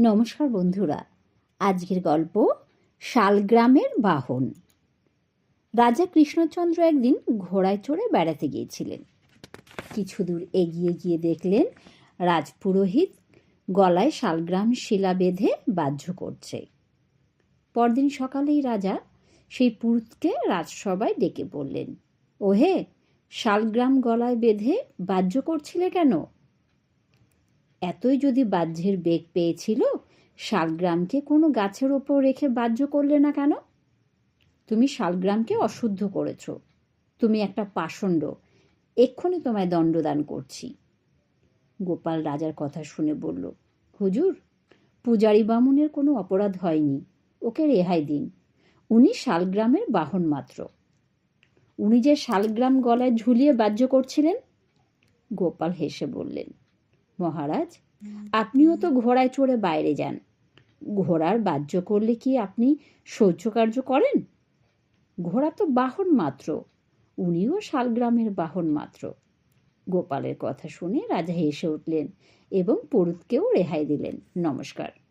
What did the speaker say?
নমস্কার বন্ধুরা। আজকের গল্প শালগ্রামের বাহন। রাজা কৃষ্ণচন্দ্র একদিন ঘোড়ায় চড়ে বেড়াতে গিয়েছিলেন। কিছু দূর এগিয়ে গিয়ে দেখলেন রাজপুরোহিত গলায় শালগ্রাম শিলা বেঁধে বাহ্য করছে। পরদিন সকালেই রাজা সেই পুরুতকে রাজসভায় ডেকে বললেন, ওহে, শালগ্রাম গলায় বেঁধে বাহ্য করছিলে কেন? এতই যদি বাহ্যের বেগ পেয়েছিল, শালগ্রামকে কোনো গাছের ওপর রেখে বাহ্য করলে না কেন? তুমি শালগ্রামকে অশুদ্ধ করেছ। তুমি একটা পাষণ্ড। এক্ষুনি তোমায় দণ্ডদান করছি। গোপাল রাজার কথা শুনে বলল, হুজুর, পূজারী বামুনের কোনো অপরাধ হয়নি। ওকে রেহাই দিন। উনি শালগ্রামের বাহন মাত্র। উনি যে শালগ্রাম গলায় ঝুলিয়ে বাহ্য করছিলেন? গোপাল হেসে বললেন মহারাজ আপনিও তো ঘোড়ায় চড়ে বাইরে যান। ঘোড়ার বাহ্য করলে কি আপনি শৌচকার্য করেন? ঘোড়া তো বাহন মাত্র উনিও শালগ্রামের বাহন মাত্র। গোপালের কথা শুনে রাজা হেসে উঠলেন এবং পরুতকেও রেহাই দিলেন। নমস্কার।